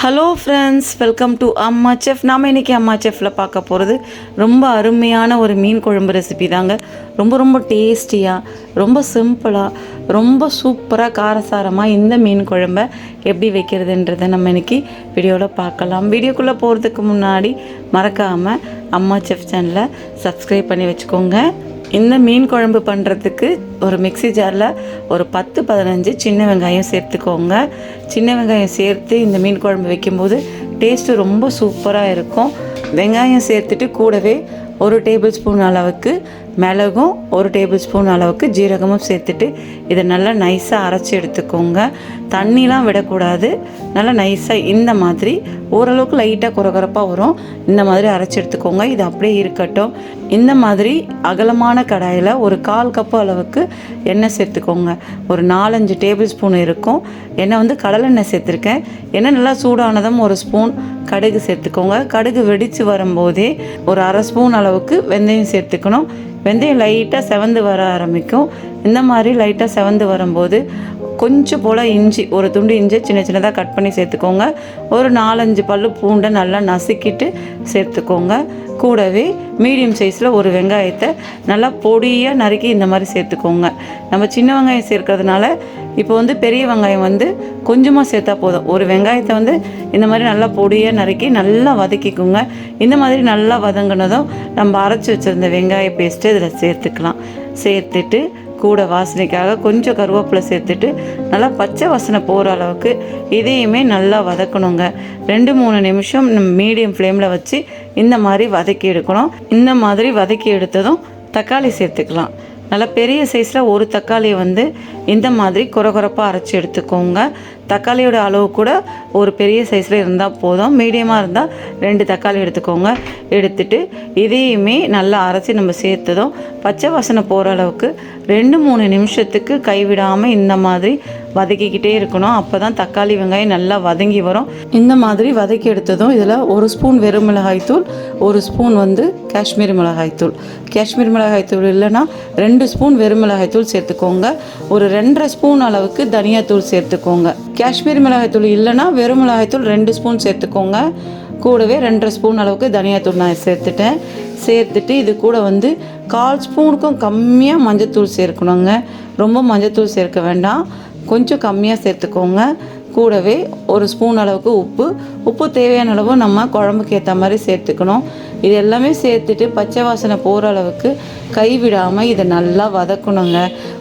Hello friends welcome to Amma chef நாம் இன்றைக்கி அம்மா செஃப்பில் பார்க்க போகிறது ரொம்ப அருமையான ஒரு மீன் குழம்பு ரெசிபி தாங்க. ரொம்ப ரொம்ப டேஸ்டியாக ரொம்ப சிம்பிளாக ரொம்ப சூப்பராக காரசாரமாக இந்த மீன் குழம்பை எப்படி வைக்கிறதுன்றதை நம்ம இன்றைக்கி வீடியோவில் பார்க்கலாம். வீடியோக்குள்ளே போகிறதுக்கு முன்னாடி மறக்காமல் அம்மா செஃப் சேனலை சப்ஸ்கிரைப் பண்ணி வச்சுக்கோங்க. இந்த மீன் குழம்பு பண்ணுறதுக்கு ஒரு மிக்ஸி ஜாரில் ஒரு பத்து பதினஞ்சு சின்ன வெங்காயம் சேர்த்துக்கோங்க. சின்ன வெங்காயம் சேர்த்து இந்த மீன் குழம்பு வைக்கும்போது டேஸ்ட்டு ரொம்ப சூப்பராக இருக்கும். வெங்காயம் சேர்த்துட்டு கூடவே ஒரு டேபிள் ஸ்பூன் அளவுக்கு மிளகும் ஒரு டேபிள் ஸ்பூன் அளவுக்கு ஜீரகமும் சேர்த்துட்டு இதை நல்லா நைஸாக அரைச்சி எடுத்துக்கோங்க. தண்ணிலாம் விடக்கூடாது. நல்லா நைஸாக இந்த மாதிரி ஓரளவுக்கு லைட்டாக குறகுறப்பாக வரும். இந்த மாதிரி அரைச்சி எடுத்துக்கோங்க. இது அப்படியே இருக்கட்டும். இந்த மாதிரி அகலமான கடாயில் ஒரு கால் கப்பு அளவுக்கு எண்ணெய் சேர்த்துக்கோங்க. ஒரு நாலஞ்சு டேபிள் ஸ்பூன் இருக்கும். எண்ணெய் வந்து கடலெண்ணெய் சேர்த்துருக்கேன். எண்ணெய் நல்லா சூடானதும் ஒரு ஸ்பூன் கடுகு சேர்த்துக்கோங்க. கடுகு வெடித்து வரும்போதே ஒரு அரை ஸ்பூன் அளவுக்கு வெந்தயம் சேர்த்துக்கணும். வெந்தயம் லைட்டாக செவந்து வர ஆரம்பிக்கும். இந்த மாதிரி லைட்டாக செவந்து வரும்போது கொஞ்சம் போல் இஞ்சி ஒரு துண்டு இஞ்சி சின்ன சின்னதாக கட் பண்ணி சேர்த்துக்கோங்க. ஒரு நாலஞ்சு பல்லு பூண்டை நல்லா நசுக்கிட்டு சேர்த்துக்கோங்க. கூடவே மீடியம் சைஸில் ஒரு வெங்காயத்தை நல்லா பொடியாக நறுக்கி இந்த மாதிரி சேர்த்துக்கோங்க. நம்ம சின்ன வெங்காயம் சேர்க்கறதுனால இப்போ வந்து பெரிய வெங்காயம் வந்து கொஞ்சமாக சேர்த்தா போதும். ஒரு வெங்காயத்தை வந்து இந்த மாதிரி நல்லா பொடியாக நறுக்கி நல்லா வதக்கிக்கோங்க. இந்த மாதிரி நல்லா வதங்கினதும் நம்ம அரைச்சி வச்சுருந்த வெங்காய பேஸ்ட்டு இதில் சேர்த்துக்கலாம். சேர்த்துட்டு கூட வாசனைக்காக கொஞ்சம் கருவேப்பிலை சேர்த்துட்டு நல்லா பச்சை வாசனை போகிற அளவுக்கு இதையுமே நல்லா வதக்கணுங்க. ரெண்டு மூணு நிமிஷம் மீடியம் ஃப்ளேமில் வச்சு இந்த மாதிரி வதக்கி எடுக்கணும். இந்த மாதிரி வதக்கி எடுத்ததும் தக்காளி சேர்த்துக்கலாம். நல்லா பெரிய சைஸில் ஒரு தக்காளியை வந்து இந்த மாதிரி குறகுறப்பாக அரைச்சி எடுத்துக்கோங்க. தக்காளியோட அளவு கூட ஒரு பெரிய சைஸில் இருந்தால் போதும். மீடியமாக இருந்தால் ரெண்டு தக்காளி எடுத்துக்கோங்க. எடுத்துட்டு இதையுமே நல்லா அரைச்சி நம்ம சேர்த்ததும் பச்சை வாசனை போகிற அளவுக்கு ரெண்டு மூணு நிமிஷத்துக்கு கைவிடாமல் இந்த மாதிரி வதக்கிக்கிட்டே இருக்கணும். அப்போ தான் தக்காளி வெங்காயம் நல்லா வதங்கி வரும். இந்த மாதிரி வதக்கி எடுத்ததும் இதில் ஒரு ஸ்பூன் வெறும் மிளகாய்த்தூள் ஒரு ஸ்பூன் வந்து காஷ்மீர் மிளகாய்த்தூள் காஷ்மீர் மிளகாய்த்தூள் இல்லைன்னா ரெண்டு ஸ்பூன் வெறும் மிளகாய்த்தூள் சேர்த்துக்கோங்க. ஒரு ரெண்டரை ஸ்பூன் அளவுக்கு தனியாத்தூள் சேர்த்துக்கோங்க. காஷ்மீர் மிளகாய்த்தூள் இல்லைன்னா வெறும் மிளகாய்த்தூள் ரெண்டு ஸ்பூன் சேர்த்துக்கோங்க. கூடவே ரெண்டரை ஸ்பூன் அளவுக்கு தனியாத்தூள் நான் சேர்த்துட்டேன். சேர்த்துட்டு இது கூட வந்து கால் ஸ்பூனுக்கும் கம்மியாக மஞ்சத்தூள் சேர்க்கணுங்க. ரொம்ப மஞ்சத்தூள் சேர்க்க வேண்டாம். கொஞ்சம் கம்மியாக சேர்த்துக்கோங்க. கூடவே ஒரு ஸ்பூன் அளவுக்கு உப்பு. உப்பு தேவையான அளவு நம்ம குழம்புக்கு ஏற்ற மாதிரி சேர்த்துக்கணும். இது எல்லாமே சேர்த்துட்டு பச்சை வாசனை போகிற அளவுக்கு கைவிடாமல் இதை நல்லா வதக்கணுங்க.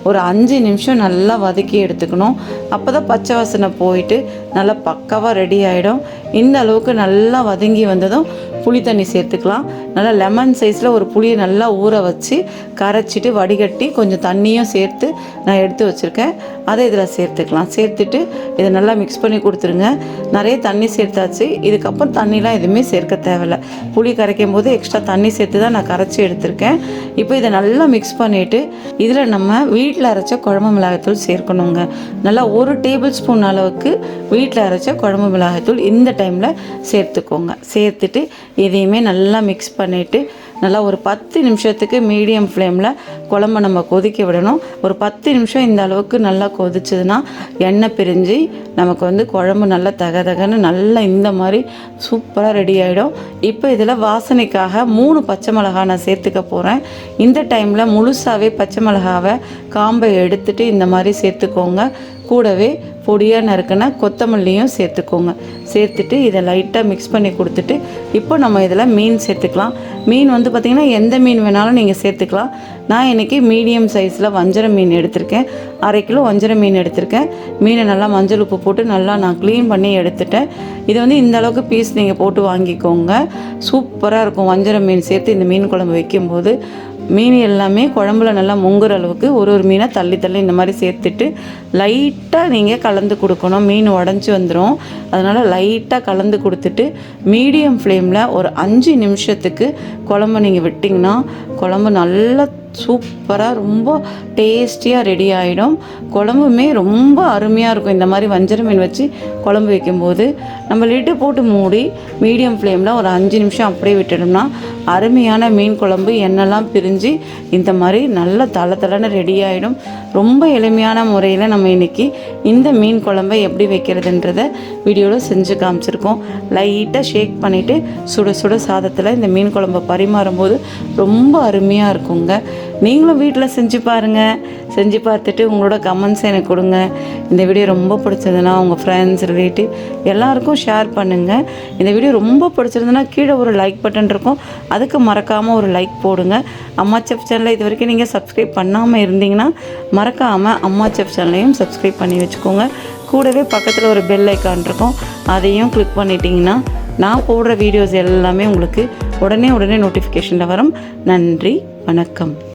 ஒரு அஞ்சு நிமிஷம் நல்லா வதக்கி எடுத்துக்கணும். அப்போ தான் பச்சை வாசனை போயிட்டு நல்லா பக்காவாக ரெடி ஆகிடும் இந்த அளவுக்கு நல்லா வதங்கி வந்ததும் புளி தண்ணி சேர்த்துக்கலாம். நல்லா லெமன் சைஸில் ஒரு புளியை நல்லா ஊற வச்சு கரைச்சிட்டு வடிகட்டி கொஞ்சம் தண்ணியும் சேர்த்து நான் எடுத்து வச்சுருக்கேன். அதை இதில் சேர்த்துக்கலாம். சேர்த்துட்டு இதை நல்லா மிக்ஸ் பண்ணி கொடுத்துருங்க. நிறைய தண்ணி சேர்த்தாச்சு. இதுக்கப்புறம் தண்ணிலாம் எதுவுமே சேர்க்க தேவையில்ல. புளி கரைக்க கரைக்கும் போது எக்ஸ்ட்ரா தண்ணி சேர்த்து தான் நான் கரைச்சி எடுத்திருக்கேன். இப்போ இதை நல்லா மிக்ஸ் பண்ணிவிட்டு இதில் நம்ம வீட்டில் அரைச்ச குழம்பு மிளகாய்த்தூள் சேர்க்கணுங்க. நல்லா ஒரு டேபிள் ஸ்பூன் அளவுக்கு வீட்டில் அரைச்ச குழம்பு மிளகாய்த்தூள் இந்த டைமில் சேர்த்துக்கோங்க. சேர்த்துட்டு இதையுமே நல்லா மிக்ஸ் பண்ணிவிட்டு நல்லா ஒரு பத்து நிமிஷத்துக்கு மீடியம் ஃப்ளேமில் குழம்ப நம்ம கொதிக்க விடணும். ஒரு பத்து நிமிஷம் இந்த அளவுக்கு நல்லா கொதிச்சதுன்னா எண்ணெய் பிரிஞ்சு நமக்கு வந்து குழம்பு நல்லா தக தகன்னு நல்லா இந்த மாதிரி சூப்பராக ரெடி ஆகிடும் இப்போ இதில் வாசனைக்காக மூணு பச்சை மிளகா நான் சேர்த்துக்க போகிறேன் இந்த டைமில் முழுசாகவே பச்சை மிளகாவை காம்பை எடுத்துகிட்டு இந்த மாதிரி சேர்த்துக்கோங்க. கூடவே பொடியாக நறுக்கின கொத்தமல்லியும் சேர்த்துக்கோங்க. சேர்த்துட்டு இதை லைட்டாக மிக்ஸ் பண்ணி கொடுத்துட்டு இப்போ நம்ம இதில் மீன் சேர்த்துக்கலாம். மீன் வந்து பார்த்திங்கன்னா எந்த மீன் வேணாலும் நீங்கள் சேர்த்துக்கலாம். நான் இன்றைக்கி மீடியம் சைஸில் வஞ்சர மீன் எடுத்திருக்கேன். அரை கிலோ வஞ்சர மீன் எடுத்திருக்கேன். மீனை நல்லா மஞ்சள் உப்பு போட்டு நல்லா நான் க்ளீன் பண்ணி எடுத்துட்டேன். இது வந்து இந்த அளவுக்கு பீஸ் நீங்கள் போட்டு வாங்கிக்கோங்க. சூப்பராக இருக்கும் வஞ்சர மீன் சேர்த்து இந்த மீன் குழம்பு வைக்கும்போது. மீன் எல்லாமே குழம்புல நல்லா முங்குற அளவுக்கு ஒரு ஒரு மீனை தள்ளி தள்ளி இந்த மாதிரி சேர்த்துட்டு லைட்டாக நீங்கள் கலந்து கொடுக்கணும். மீன் உடஞ்சி வந்துடும் அதனால் லைட்டாக கலந்து கொடுத்துட்டு மீடியம் ஃப்ளேமில் ஒரு அஞ்சு நிமிஷத்துக்கு குழம்பு நீங்கள் விட்டிங்கன்னா குழம்பு நல்லா சூப்பராக ரொம்ப டேஸ்டியாக ரெடி ஆகிடும் குழம்புமே ரொம்ப அருமையாக இருக்கும். இந்த மாதிரி வஞ்சர மீன் வச்சு குழம்பு வைக்கும்போது நம்ம லிட்டு போட்டு மூடி மீடியம் ஃப்ளேமில் ஒரு அஞ்சு நிமிஷம் அப்படியே விட்டுட்டோம்னா அருமையான மீன் குழம்பு எண்ணெய்லாம் பிரிஞ்சு இந்த மாதிரி நல்ல தள தலைன்னு ரெடி ஆகிடும் ரொம்ப எளிமையான முறையில் நம்ம இன்றைக்கி இந்த மீன் குழம்பை எப்படி வைக்கிறதுன்றத வீடியோவில் செஞ்சு காமிச்சிருக்கோம். லைட்டாக ஷேக் பண்ணிவிட்டு சுட சுட சாதத்தில் இந்த மீன் குழம்பை பரிமாறும்போது ரொம்ப அருமையாக இருக்குங்க. நீங்களும் வீட்டில் செஞ்சு பாருங்கள் செஞ்சு பார்த்துட்டு உங்களோட கமெண்ட்ஸ் எனக்கு கொடுங்க. இந்த வீடியோ ரொம்ப பிடிச்சதுன்னா உங்கள் ஃப்ரெண்ட்ஸ் ரிலேட்டிவ் எல்லாருக்கும் ஷேர் பண்ணுங்கள் இந்த வீடியோ ரொம்ப பிடிச்சிருந்ததுன்னா கீழே ஒரு லைக் பட்டன் இருக்கும். அதுக்கு மறக்காமல் ஒரு லைக் போடுங்க. அம்மா செப் சேனலை இது வரைக்கும் நீங்கள் சப்ஸ்கிரைப் பண்ணாமல் இருந்தீங்கன்னா மறக்காமல் அம்மா செப் சேனலையும் சப்ஸ்கிரைப் பண்ணி வச்சுக்கோங்க. கூடவே பக்கத்தில் ஒரு பெல் ஐக்கான் இருக்கும். அதையும் கிளிக் பண்ணிட்டீங்கன்னா நான் போடுற வீடியோஸ் எல்லாமே உங்களுக்கு உடனே உடனே நோட்டிஃபிகேஷனில் வரும். நன்றி வணக்கம்.